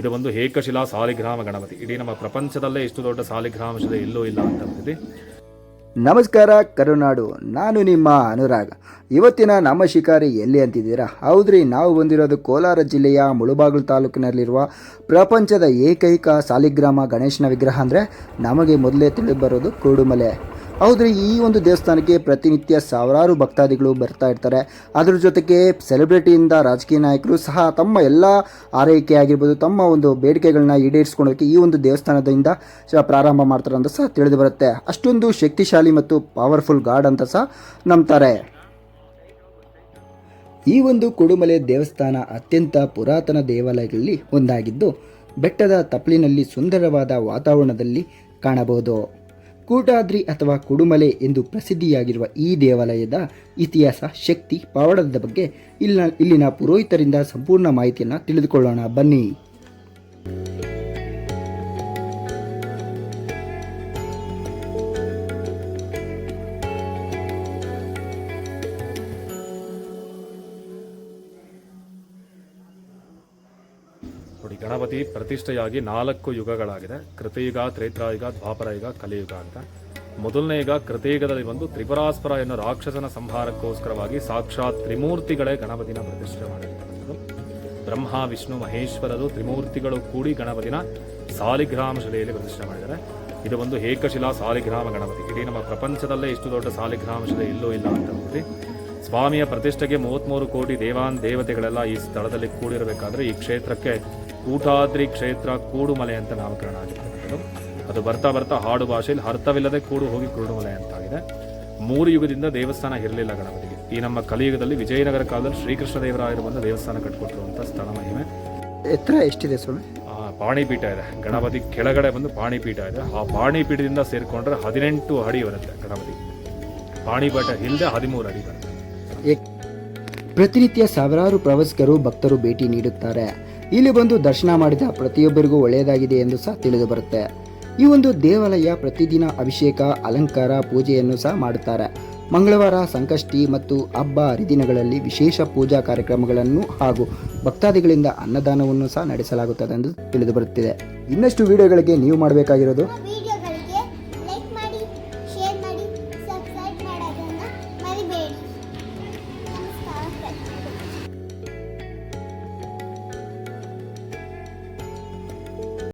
ಇದು ಒಂದು ಏಕಶಿಲಾ ಸಾಲಿಗ್ರಾಮ ಗಣಪತಿ. ಇಡೀ ನಮ್ಮ ಪ್ರಪಂಚದಲ್ಲೇ ಇಷ್ಟು ದೊಡ್ಡ ಸಾಲಿಗ್ರಾಮ ಶಿಲೆ ಎಲ್ಲೂ ಇಲ್ಲ ಅಂತ ನಮಸ್ಕಾರ, ಕರುನಾಡು. ನಾನು ನಿಮ್ಮ ಅನುರಾಗ. ಇವತ್ತಿನ ನಮ್ಮ ಶಿಕಾರಿ ಎಲ್ಲಿ ಅಂತಿದ್ದೀರಾ? ಹೌದ್ರಿ, ನಾವು ಬಂದಿರೋದು ಕೋಲಾರ ಜಿಲ್ಲೆಯ ಮುಳುಬಾಗಿಲು ತಾಲೂಕಿನಲ್ಲಿರುವ ಪ್ರಪಂಚದ ಏಕೈಕ ಸಾಲಿಗ್ರಾಮ ಗಣೇಶನ ವಿಗ್ರಹ ಅಂದರೆ ನಮಗೆ ಮೊದಲೇ ತಿಳಿದು ಬರೋದು ಕೂಡುಮಲೆ. ಹೌದ್ರಿ, ಈ ಒಂದು ದೇವಸ್ಥಾನಕ್ಕೆ ಪ್ರತಿನಿತ್ಯ ಸಾವಿರಾರು ಭಕ್ತಾದಿಗಳು ಬರ್ತಾ ಇರ್ತಾರೆ. ಅದ್ರ ಜೊತೆಗೆ ಸೆಲೆಬ್ರಿಟಿಯಿಂದ ರಾಜಕೀಯ ನಾಯಕರು ಸಹ ತಮ್ಮ ಎಲ್ಲ ಆರೈಕೆ ಆಗಿರ್ಬೋದು, ತಮ್ಮ ಒಂದು ಬೇಡಿಕೆಗಳನ್ನ ಈಡೇರಿಸ್ಕೊಳ್ಳೋಕೆ ಈ ಒಂದು ದೇವಸ್ಥಾನದಿಂದ ಪ್ರಾರಂಭ ಮಾಡ್ತಾರೆ ಅಂತ ಸಹ ತಿಳಿದು ಬರುತ್ತೆ. ಅಷ್ಟೊಂದು ಶಕ್ತಿಶಾಲಿ ಮತ್ತು ಪವರ್ಫುಲ್ ಗಾಡ್ ಅಂತ ಸಹ ನಂಬ್ತಾರೆ. ಈ ಒಂದು ಕುಡುಮಲೆ ದೇವಸ್ಥಾನ ಅತ್ಯಂತ ಪುರಾತನ ದೇವಾಲಯಗಳಲ್ಲಿ ಒಂದಾಗಿದ್ದು, ಬೆಟ್ಟದ ತಪ್ಪಲಿನಲ್ಲಿ ಸುಂದರವಾದ ವಾತಾವರಣದಲ್ಲಿ ಕಾಣಬಹುದು. ಕೂಟಾದ್ರಿ ಅಥವಾ ಕುಡುಮಲೆ ಎಂದು ಪ್ರಸಿದ್ಧಿಯಾಗಿರುವ ಈ ದೇವಾಲಯದ ಇತಿಹಾಸ, ಶಕ್ತಿ, ಪವಾಡದ ಬಗ್ಗೆ ಇಲ್ಲ ಇಲ್ಲಿನ ಪುರೋಹಿತರಿಂದ ಸಂಪೂರ್ಣ ಮಾಹಿತಿಯನ್ನು ತಿಳಿದುಕೊಳ್ಳೋಣ. ಬನ್ನಿ. ನೋಡಿ, ಗಣಪತಿ ಪ್ರತಿಷ್ಠೆಯಾಗಿ ನಾಲ್ಕು ಯುಗಗಳಾಗಿದೆ. ಕೃತಯುಗ, ತ್ರೇತ್ರಾಯುಗ, ದ್ವಾಪರಯುಗ, ಕಲಿಯುಗ ಅಂತ. ಮೊದಲನೇ ಯುಗ ಕೃತಯುಗದಲ್ಲಿ ಬಂದು ತ್ರಿಪುರಾಸ್ಪರ ಎನ್ನುವ ರಾಕ್ಷಸನ ಸಂಹಾರಕ್ಕೋಸ್ಕರವಾಗಿ ಸಾಕ್ಷಾತ್ ತ್ರಿಮೂರ್ತಿಗಳೇ ಗಣಪತಿನ ಪ್ರತಿಷ್ಠೆ ಮಾಡಿರ್ತಕ್ಕಂಥದ್ದು. ಬ್ರಹ್ಮ, ವಿಷ್ಣು, ಮಹೇಶ್ವರರು ತ್ರಿಮೂರ್ತಿಗಳು ಕೂಡಿ ಗಣಪತಿನ ಸಾಲಿಗ್ರಾಮ ಶಿಲೆಯಲ್ಲಿ ಪ್ರತಿಷ್ಠೆ ಮಾಡಿದ್ದಾರೆ. ಇದು ಒಂದು ಏಕಶಿಲಾ ಸಾಲಿಗ್ರಾಮ ಗಣಪತಿ. ಇಡೀ ನಮ್ಮ ಪ್ರಪಂಚದಲ್ಲೇ ಇಷ್ಟು ದೊಡ್ಡ ಸಾಲಿಗ್ರಾಮ ಶಿಲೆ ಎಲ್ಲೂ ಇಲ್ಲ ಅಂತ ಹೇಳಿ ಸ್ವಾಮಿಯ ಪ್ರತಿಷ್ಠೆಗೆ ಮೂವತ್ಮೂರು ಕೋಟಿ ದೇವಾನ್ ದೇವತೆಗಳೆಲ್ಲ ಈ ಸ್ಥಳದಲ್ಲಿ ಕೂಡಿರಬೇಕಾದ್ರೆ ಈ ಕ್ಷೇತ್ರಕ್ಕೆ ಕೂಟಾದ್ರಿ ಕ್ಷೇತ್ರ ಕೂಡುಮಲೆ ಅಂತ ನಾಮಕರಣ ಆಗಿರ್ತಕ್ಕಂಥದ್ದು. ಅದು ಬರ್ತಾ ಬರ್ತಾ ಹಾಡು ಭಾಷೆಯಲ್ಲಿ ಅರ್ಥವಿಲ್ಲದೆ ಕೂಡು ಹೋಗಿ ಕೂಡುಮಲೆ ಅಂತಾಗಿದೆ. ಮೂರು ಯುಗದಿಂದ ದೇವಸ್ಥಾನ ಇರಲಿಲ್ಲ ಗಣಪತಿಗೆ. ಈ ನಮ್ಮ ಕಲಿಯುಗದಲ್ಲಿ ವಿಜಯನಗರ ಕಾಲದಲ್ಲಿ ಶ್ರೀಕೃಷ್ಣ ದೇವರಾಯರು ಬಂದು ದೇವಸ್ಥಾನ ಕಟ್ಕೊಟ್ಟಿರುವಂಥ ಸ್ಥಳ ಮಹಿಮೆ. ಎತ್ತರ ಎಷ್ಟಿದೆ ಸ್ವಾಮಿ? ಪಾಣಿಪೀಠ ಇದೆ. ಗಣಪತಿ ಕೆಳಗಡೆ ಬಂದು ಪಾಣಿಪೀಠ ಇದೆ. ಆ ಪಾಣಿಪೀಠದಿಂದ ಸೇರಿಕೊಂಡ್ರೆ ಹದಿನೆಂಟು ಅಡಿ ಬರುತ್ತೆ ಗಣಪತಿ. ಪಾಣಿಪೀಠ ಇಲ್ಲದೆ ಹದಿಮೂರು ಅಡಿ ಬರುತ್ತೆ. ಪ್ರತಿನಿತ್ಯ ಸಾವಿರಾರು ಪ್ರವಾಸಿಗರು ಭಕ್ತರು ಭೇಟಿ ನೀಡುತ್ತಾರೆ. ಇಲ್ಲಿ ಬಂದು ದರ್ಶನ ಮಾಡಿದ ಪ್ರತಿಯೊಬ್ಬರಿಗೂ ಒಳ್ಳೆಯದಾಗಿದೆ ಎಂದು ಸಹ ತಿಳಿದು ಬರುತ್ತೆ. ಈ ಒಂದು ದೇವಾಲಯ ಪ್ರತಿದಿನ ಅಭಿಷೇಕ, ಅಲಂಕಾರ, ಪೂಜೆಯನ್ನು ಸಹ ಮಾಡುತ್ತಾರೆ. ಮಂಗಳವಾರ, ಸಂಕಷ್ಟಿ ಮತ್ತು ಹಬ್ಬ ಹರಿದಿನಗಳಲ್ಲಿ ವಿಶೇಷ ಪೂಜಾ ಕಾರ್ಯಕ್ರಮಗಳನ್ನು ಹಾಗೂ ಭಕ್ತಾದಿಗಳಿಂದ ಅನ್ನದಾನವನ್ನು ಸಹ ನಡೆಸಲಾಗುತ್ತದೆ ಎಂದು ತಿಳಿದು ಬರುತ್ತಿದೆ. ಇನ್ನಷ್ಟು ವಿಡಿಯೋಗಳಿಗೆ ನೀವು ಮಾಡಬೇಕಾಗಿರೋದು